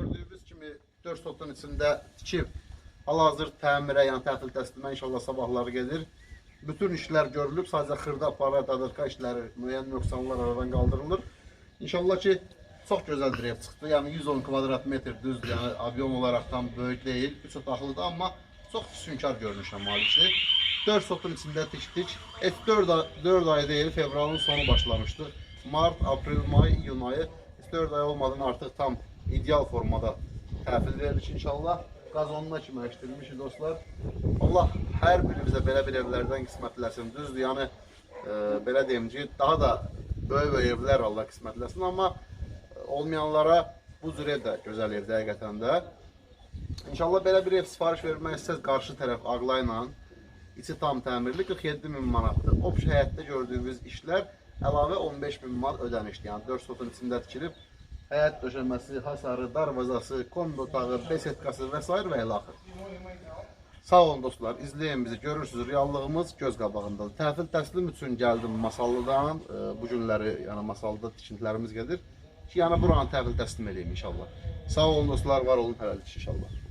Gördüyünüz kimi 4 sotun içində tikib hal-hazır təmirə, yəni təhvil təslimə inşallah sabahları gedir. Bütün işlər görülüb, sadəcə xırda para, dadırka işləri, müəyyən nöqsanlar aradan qaldırılır. İnşallah ki, çox gözəl ev çıxdı. Yəni 110 kvadrat metr düzdür, yəni obyon olaraq tam böyük deyil, 3 otaqlıdır, amma çox füsunkar görünüşə malikdir. 4 sotun içində tikdik. Et 4 ay, 4 ay deyil, fevralın sonu başlamışdı. Mart, aprel, may, iyun ayı 4 ay olmadan artıq tam ideal formada təhvil veririk inşallah. Qazonuna kimi əkdirmişik dostlar. Allah hər birimizə belə bir evlərdən qismətləsin. Düzdür, yəni e, belə deyim ki, daha da böyük-böyük evlər Allah qismətləsin, amma e, olmayanlara bu cür ev də gözəl evdir həqiqətən də. İnşallah belə bir ev sifariş vermək istəsəz qarşı tərəf ağlayla içi tam təmirli 47 min manatdır. Obş həyətdə gördüyünüz işlər əlavə 15 min manat ödənişdir. Yəni 4 sotun içində tikilib həyət döşəməsi, hasarı, darvazası, kondo otağı, besetkası və s. və ilə axır. Sağ olun dostlar, izləyin bizi. Görürsüz, reallığımız göz qabağındadır. Təhvil təslim üçün gəldim Masallıdan. E, Bu günləri yəni Masallıda tikintilərimiz gedir. Ki, yəni buranı təhvil təslim edeyim inşallah. Sağ olun dostlar, var olun hələlik inşallah.